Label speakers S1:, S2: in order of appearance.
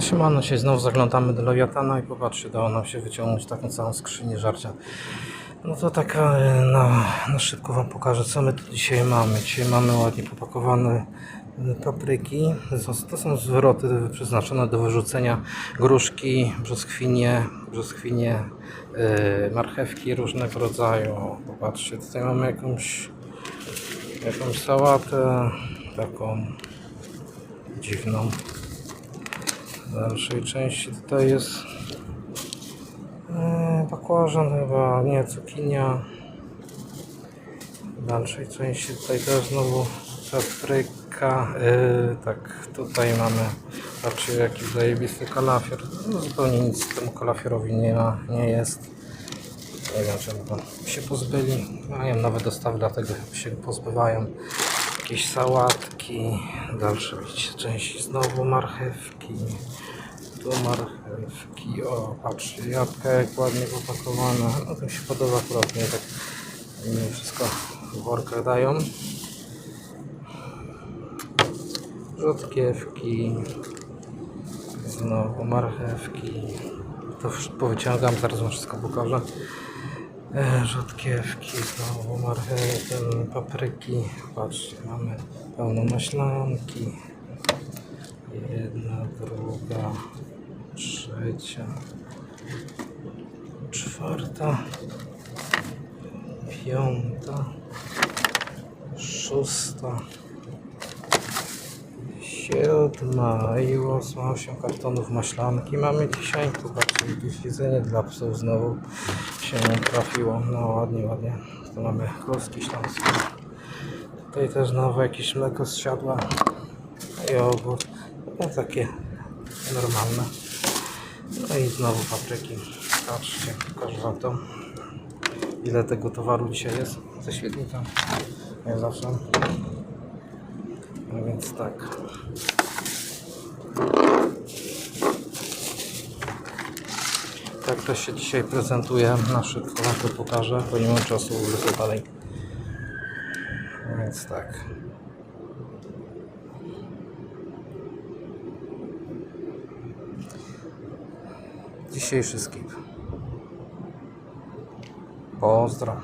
S1: Siemano się, znowu zaglądamy do Lewiatana i popatrzcie, udało nam się wyciągnąć taką całą skrzynię żarcia. No to tak na, na szybko Wam pokażę, co my tu dzisiaj mamy. Dzisiaj mamy ładnie popakowane e, papryki. To- są zwroty przeznaczone do wyrzucenia gruszki, brzoskwinie, brzoskwinie, e, marchewki różnego rodzaju. Popatrzcie, tutaj mamy jakąś, jakąś sałatę, taką dziwną. Dalszej części tutaj jest e, bakłażan chyba, nie, cukinia. W dalszej części tutaj też znowu papryka. E, tak, tutaj mamy, patrzcie jaki zajebisty kalafior. No, zupełnie nic temu kalafiorowi nie ma, nie jest. Nie wiem czemu się pozbyli. Mają nowe dostawy, dlatego się pozbywają. Jakieś sałatki. Dalsze widzicie części znowu marchewki. Tu marchewki. O, patrzcie, jabłka jak ładnie popakowane. No to mi się podoba akurat, nie tak mi wszystko w workach dają. Rzodkiewki. Znowu marchewki. To powyciągam, zaraz wam wszystko pokażę. E, Rzodkiewki, znowu marchewki, papryki. Patrzcie, mamy pełno maślanki. Jedna, druga, trzecia, czwarta, piąta, szósta, siódma i ósma, osiem kartonów maślanki mamy dzisiaj. Zobaczcie, jakieś jedzenie dla psów znowu się trafiło. No ładnie, ładnie. Tu mamy kluski śląskie. Tutaj też nowe jakieś mleko z siadła. Jogurt. No takie normalne. No i znowu papryki. Patrzcie, pokażę wam to. Ile tego towaru dzisiaj jest ze świetnika. Jak zawsze. No więc tak. Tak to się dzisiaj prezentuje. Na szybko wam to pokażę, bo nie mam czasu lecę dalej. Więc tak. Dzisiejszy skip. Pozdro.